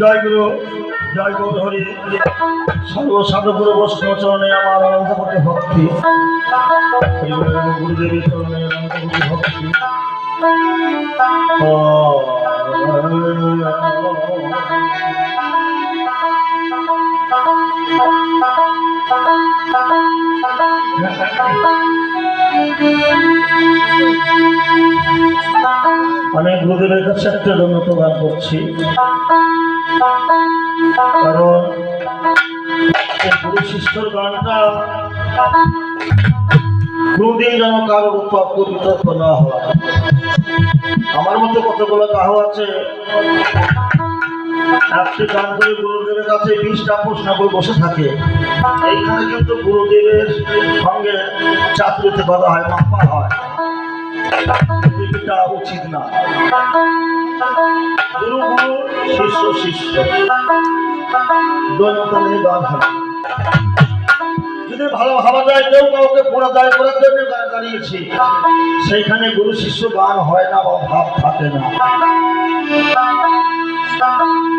জয় গুরু, জয় গৌর হরি। সর্বসাধুগুরু বৈষ্ণব আমার অনন্ত কোটি ভক্তি গুরুদেবের চরণে অনন্ত ভক্তি। আমি গুরুদেবের কাছে একটা গান করছি। কারণ এই গুরু শিষ্যর গানটা কোনদিন যেন কারোর উপক্ষ বিতর্ক না হয়। আমার মধ্যে কতগুলো কাহ আছে? একটি গান করে গুরুদেবের কাছে বিশটা প্রশ্ন করে বসে থাকে। এইখানে কিন্তু গুরুদেবের সঙ্গে চাকরিতে করা হয় মাপা হয়। এটা উচিত না। গুরু শিষ্য গান যদি ভালো ভাবা যায়, কেউ কাউকে পরাজয় করার জন্য গান দাঁড়িয়েছে। সেইখানে গুরু, শিষ্য গান হয় না বা ভাব থাকে না।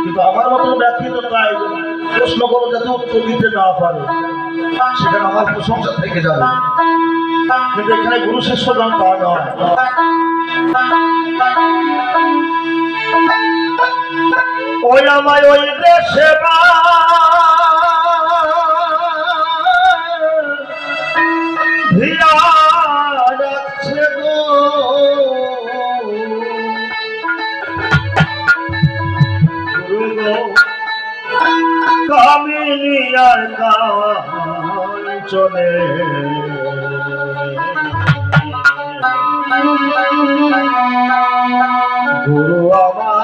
কিন্তু আমার মতো ব্যক্তি তো তাই প্রশ্ন করো যাতে উত্তর দিতে না পারে। সেখানে আমার প্রশংসা থেকে যাবে। কিন্তু এখানে গুরু, শিষ্য গান তা নয় ওই আমায় ওই দেশে কামিনী আর কান চলে। গুরু আমার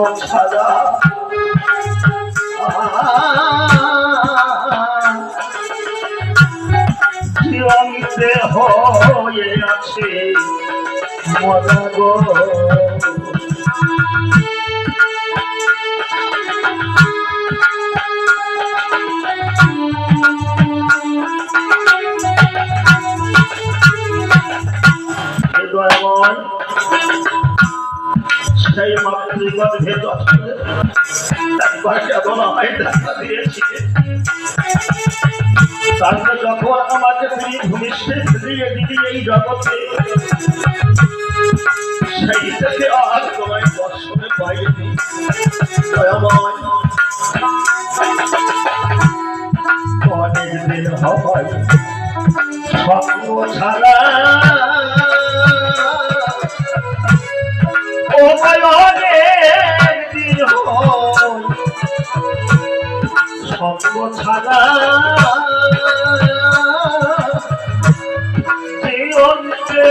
সঙ্গ ছাড়া। জীবন্তে হয়ে আছে মরা গো। দেখা দিয়েছে। তারপরে তুমি ভূমিষ্ঠে ফিরিয়ে দিলি এই জগতে, সেই থেকে আর তোমায় দর্শনে পাইনি। হয় স্বপ্ন ছাড়া ছাড়া জীবন যে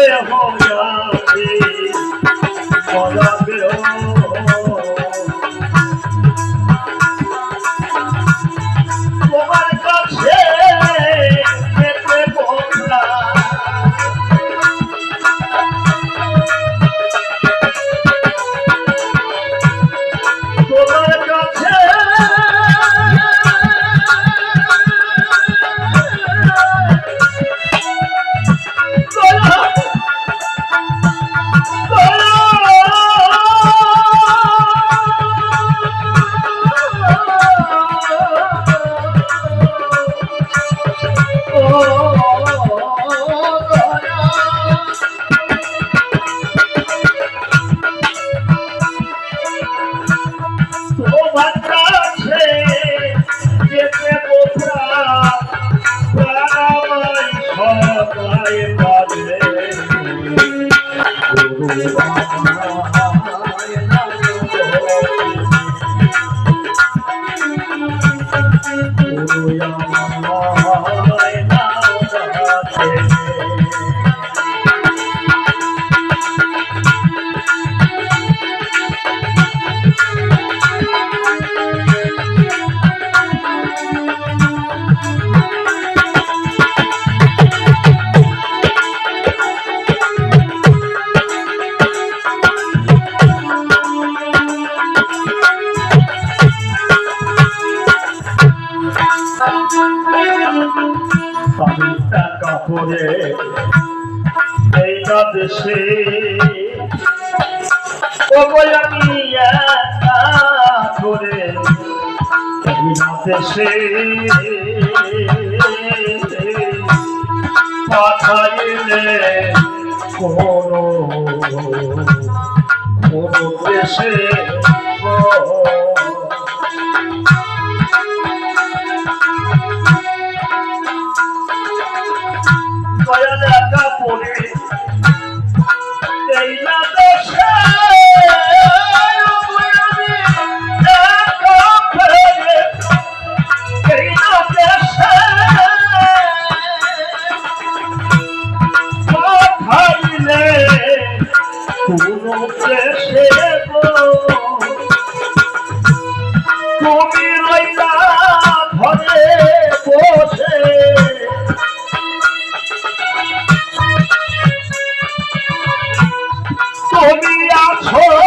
টাকা পরে এই দেশে। আমি করে দেশে পাঠাইলে কোনো কোনো দেশে আছো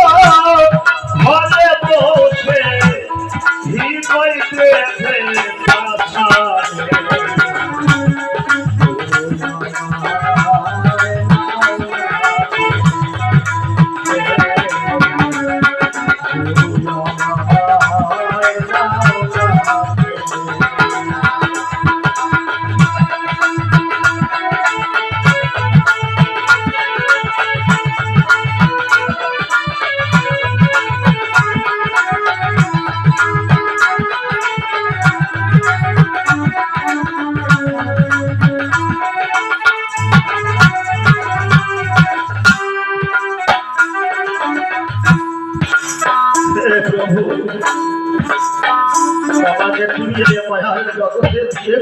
আমাকে তুলিয়ে মায়ার জগতে দিয়ে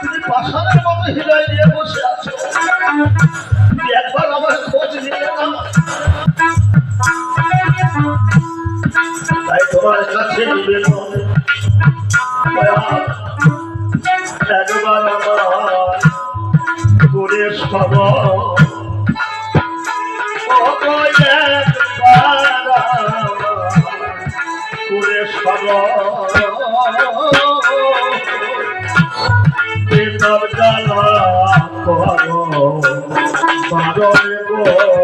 তুমি পাষাণের মতো হৃদয় নিয়ে বসে আছো। একবার আমার খোঁজ নিলে না তাই তোমার কাছে নিবেদন একবার আমার করে সবর সব জ্বালা করো পারবে